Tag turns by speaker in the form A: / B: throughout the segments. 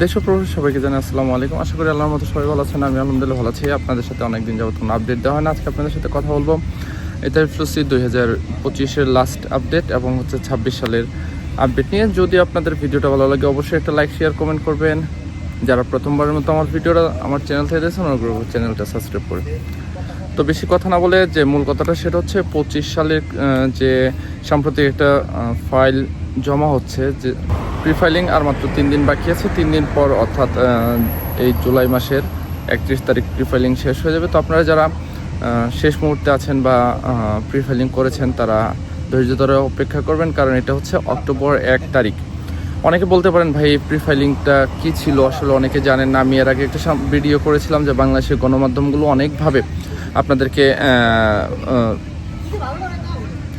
A: দেশ প্রবাসী সবাইকে জানাই আসসালামু আলাইকুম। আশা করি আল্লাহর মতো সবাই ভালো আছেন, আমি আলহামদুলিল্লাহ ভালো আছি। আপনাদের সাথে অনেকদিন যাবত কোনো আপডেট দেওয়া হয় না। আজকে আপনাদের সাথে কথা বলব। এটা ফ্লুসি দুই হাজার পঁচিশের লাস্ট আপডেট এবং হচ্ছে ছাব্বিশ সালের আপডেট নিয়ে। যদি আপনাদের ভিডিওটা ভালো লাগে, অবশ্যই একটা লাইক শেয়ার কমেন্ট করবেন। যারা প্রথমবারের মতো আমার ভিডিওটা, আমার চ্যানেল থেকে দেখছেন, অনুগ্রহ চ্যানেলটা সাবস্ক্রাইব করে। তো বেশি কথা না বলে যে মূল কথাটা সেটা হচ্ছে পঁচিশ সালের যে সাম্প্রতিক একটা ফাইল জমা হচ্ছে যে প্রি ফাইলিং আর মাত্র তিন দিন বাকি আছে। তিন দিন পর অর্থাৎ এই জুলাই মাসের একত্রিশ তারিখ প্রি ফাইলিং শেষ হয়ে যাবে। তো আপনারা যারা শেষ মুহূর্তে আছেন বা প্রি ফাইলিং করেছেন তারা ধৈর্য ধরে অপেক্ষা করবেন। কারণ এটা হচ্ছে অক্টোবর এক তারিখ। অনেকে বলতে পারেন, ভাই প্রি ফাইলিংটা কী ছিল? আসলে অনেকে জানেন না। আমি এর আগে একটা ভিডিও করেছিলাম যে বাংলাদেশের গণমাধ্যমগুলো অনেকভাবে আপনাদেরকে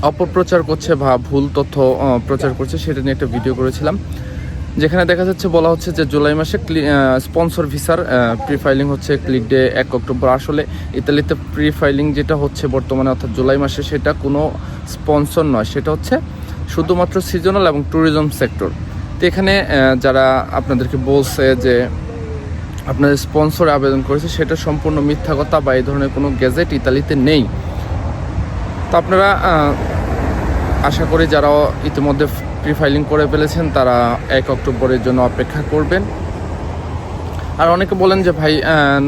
A: অপপ্রচার করছে বা ভুল তথ্য প্রচার করছে, সেটা নিয়ে একটা ভিডিও করেছিলাম। যেখানে দেখা যাচ্ছে, বলা হচ্ছে যে জুলাই মাসে স্পন্সর ভিসার প্রি ফাইলিং হচ্ছে ক্লিক ডে এক অক্টোবর। আসলে ইতালিতে প্রি ফাইলিং যেটা হচ্ছে বর্তমানে, অর্থাৎ জুলাই মাসে, সেটা কোনো স্পন্সর নয়। সেটা হচ্ছে শুধুমাত্র সিজনাল এবং ট্যুরিজম সেক্টর তো এখানে যারা আপনাদেরকে বলছে যে আপনাদের স্পন্সরে আবেদন করেছে, সেটা সম্পূর্ণ মিথ্যা কথা বা এই ধরনের কোনো গ্যাজেট ইতালিতে নেই। তো আপনারা আশা করি যারা ইতিমধ্যে প্রি ফাইলিং করে ফেলেছেন, তারা এক অক্টোবরের জন্য অপেক্ষা করবেন। আর অনেকে বলেন যে, ভাই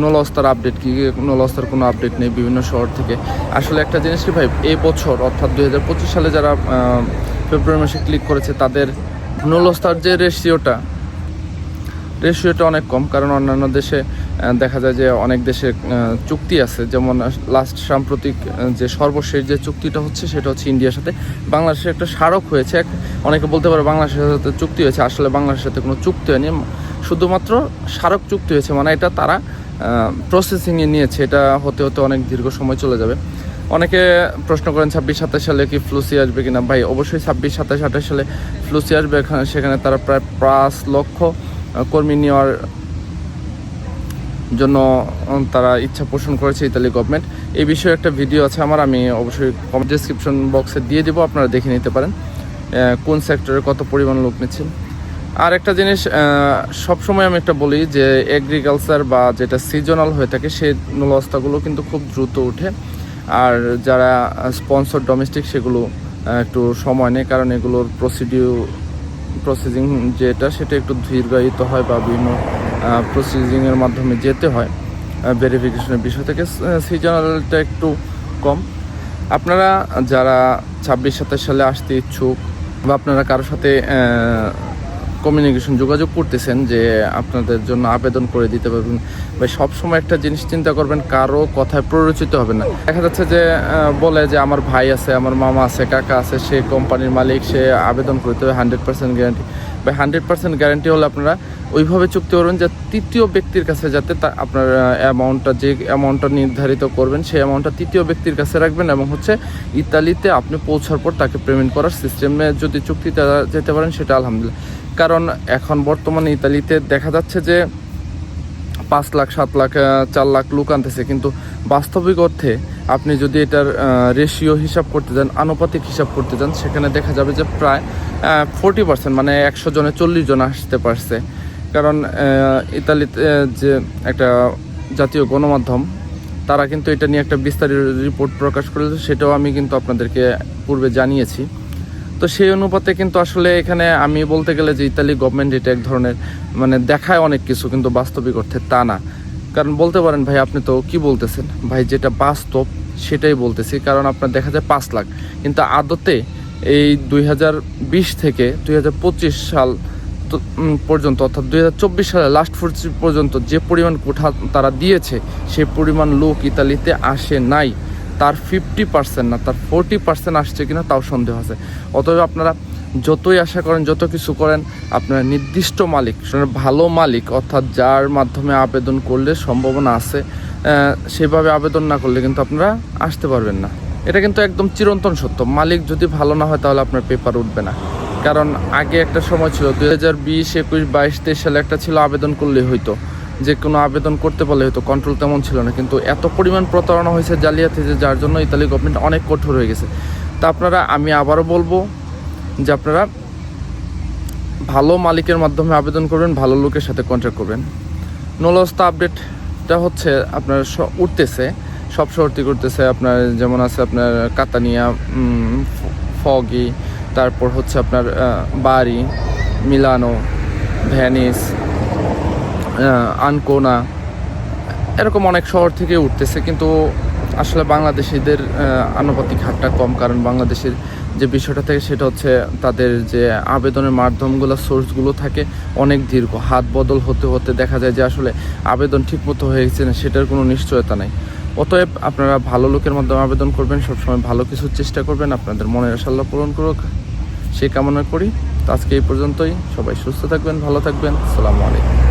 A: নোলস্তার আপডেট কি? নোলস্তার কোনো আপডেট নেই বিভিন্ন শহর থেকে। আসলে একটা জিনিস কি ভাই, এই বছর, অর্থাৎ দু হাজার পঁচিশ সালে যারা ফেব্রুয়ারি মাসে ক্লিক করেছে, তাদের নোলস্তার যে রেশিওটা রেশিওটা অনেক কম, কারণ অন্যান্য দেশে দেখা যায় যে অনেক দেশে চুক্তি আছে। যেমন লাস্ট সাম্প্রতিক যে সর্বশেষ যে চুক্তিটা হচ্ছে সেটা হচ্ছে ইন্ডিয়ার সাথে। বাংলাদেশের একটা স্মারক হয়েছে। অনেকে বলতে পারে বাংলাদেশের সাথে চুক্তি হয়েছে। আসলে বাংলাদেশের সাথে কোনো চুক্তি হয়নি। শুধুমাত্র স্মারক চুক্তি হয়েছে। মানে এটা তারা প্রসেসিংয়ে নিয়েছে। এটা হতে হতে অনেক দীর্ঘ সময় চলে যাবে। অনেকে প্রশ্ন করেন, ছাব্বিশ সাতাশ সালে কি ফ্লুসি আসবে কিনা? ভাই, অবশ্যই ছাব্বিশ সাতাশ আঠাশ সালে ফ্লুসি আসবে। সেখানে তারা প্রায় পাঁচ লক্ষ কর্মী নেওয়ার জন্য তারা ইচ্ছা পোষণ করেছে ইতালি গভর্নমেন্ট এই বিষয়ে একটা ভিডিও আছে আমার, আমি অবশ্যই ডিসক্রিপশন বক্সে দিয়ে দেবো, আপনারা দেখে নিতে পারেন। কোন সেক্টরে কত পরিমাণ লোক নিচ্ছেন। আর একটা জিনিস সবসময় আমি একটা বলি যে এগ্রিকালচার বা যেটা সিজনাল হয়ে থাকে সেই নূলস্তাগুলো কিন্তু খুব দ্রুত ওঠে। আর যারা স্পন্সর ডোমেস্টিক সেগুলো একটু সময় নেয়, কারণ এগুলোর প্রসিডিউ প্রসেসিং যেটা, সেটা একটু দীর্ঘায়িত হয় বা বিভিন্ন প্রসেসিংয়ের মাধ্যমে যেতে হয় ভেরিফিকেশনের বিষয় থেকে সিজনালটা একটু কম। আপনারা যারা ছাব্বিশ সাতাশ সালে আসতে ইচ্ছুক বা আপনারা কারোর সাথে কমিউনিকেশন যোগাযোগ করতেছেন যে আপনাদের জন্য আবেদন করে দিতে পারবেন। বা সবসময় একটা জিনিস চিন্তা করবেন, কারও কথায় প্ররোচিত হবে না। দেখা যাচ্ছে যে বলে যে আমার ভাই আছে, আমার মামা আছে, কাকা আছে, সে কোম্পানির মালিক, সে আবেদন করতে হবে হান্ড্রেড পার্সেন্ট গ্যারান্টি বা হান্ড্রেড পার্সেন্ট গ্যারান্টি হলে আপনারা ওইভাবে চুক্তি করবেন যে তৃতীয় ব্যক্তির কাছে যাতে তা আপনার অ্যামাউন্টটা যে অ্যামাউন্টটা নির্ধারিত করবেন, সেই অ্যামাউন্টটা তৃতীয় ব্যক্তির কাছে রাখবেন এবং হচ্ছে ইতালিতে আপনি পৌঁছার পর তাকে পেমেন্ট করার সিস্টেমে যদি চুক্তিতে যেতে পারেন সেটা আলহামদুলিল্লাহ। কারণ এখন বর্তমানে ইতালিতে দেখা যাচ্ছে যে পাঁচ লাখ, সাত লাখ চার লাখ লোক আনতেছে। কিন্তু বাস্তবিক অর্থে আপনি যদি এটার রেশিও হিসাব করতে যান, আনুপাতিক হিসাব করতে যান, সেখানে দেখা যাবে যে প্রায় ফোরটি পার্সেন্ট মানে একশো জনে চল্লিশ জন আসতে পারছে। কারণ ইতালিতে যে একটা জাতীয় গণমাধ্যম, তারা কিন্তু এটা নিয়ে একটা বিস্তারিত রিপোর্ট প্রকাশ করেছে, সেটাও আমি কিন্তু আপনাদেরকে পূর্বে জানিয়েছি। তো সেই অনুপাতে কিন্তু আসলে এখানে আমি বলতে গেলে যে ইতালি গভর্নমেন্ট এটা এক ধরনের মানে দেখায় অনেক কিছু, কিন্তু বাস্তবিক অর্থে তা না। কারণ বলতে পারেন ভাই, আপনি তো কি বলতেছেন? ভাই, যেটা বাস্তব সেটাই বলতেছি, কারণ আপনার দেখা যায় পাঁচ লাখ। কিন্তু আদতে এই দুই হাজার বিশ থেকে দুই হাজার পঁচিশ সাল পর্যন্ত, অর্থাৎ দুই হাজার চব্বিশ সালে লাস্ট পর্যন্ত যে পরিমাণ কোঠা তারা দিয়েছে সেই পরিমাণ লোক ইতালিতে আসে নাই। তার ফিফটি পার্সেন্ট না, তার ফোরটি পার্সেন্ট আসছে কিনা তাও সন্দেহ আছে। অতএব আপনারা যতই আশা করেন, যত কিছু করেন, আপনারা নির্দিষ্ট মালিক ভালো মালিক, অর্থাৎ যার মাধ্যমে আবেদন করলে সম্ভাবনা আছে সেভাবে আবেদন না করলে কিন্তু আপনারা আসতে পারবেন না। এটা কিন্তু একদম চিরন্তন সত্য। মালিক যদি ভালো না হয়, তাহলে আপনার পেপার উঠবে না। কারণ আগে একটা সময় ছিল দু হাজার বিশ, একুশ, বাইশ, তেইশ সালে একটা ছিল, আবেদন করলেই হইতো। যে কোনো আবেদন করতে পারলে হয়তো কন্ট্রোল তেমন ছিল না। কিন্তু এত পরিমাণ প্রতারণা হয়েছে, জালিয়াতি যে যার জন্য ইতালি গভর্নমেন্ট অনেক কঠোর হয়ে গেছে। তা আপনারা, আমি আবারও বলব যে আপনারা ভালো মালিকের মাধ্যমে আবেদন করবেন, ভালো লোকের সাথে কন্ট্যাক্ট করবেন। নলস্তা আপডেটটা হচ্ছে, আপনার উঠতেছে, সব শহরটি করতেছে আপনার যেমন আছে আপনার কাতানিয়া ফগি, তারপর হচ্ছে আপনার বাড়ি, মিলানো, ভ্যানিস আনকোনা, এরকম অনেক শহর থেকে উঠতেছে, কিন্তু আসলে বাংলাদেশিদের আনুপাতিক হারটা কম, কারণ বাংলাদেশের যে বিষয়টা থাকে সেটা হচ্ছে তাদের যে আবেদনের মাধ্যমগুলো সোর্সগুলো থাকে অনেক দীর্ঘ। হাত বদল হতে হতে দেখা যায় যে আসলে আবেদন ঠিকমতো হয়েছে না, সেটার কোনো নিশ্চয়তা নেই। অতএব আপনারা ভালো লোকের মাধ্যমে আবেদন করবেন, সবসময় ভালো কিছুর চেষ্টা করবেন, আপনাদের মনের আশাল্লাহ পূরণ করুক। সে কামনা করি। তো আজকে এই পর্যন্তই। সবাই সুস্থ থাকবেন, ভালো থাকবেন। আসসালামু আলাইকুম।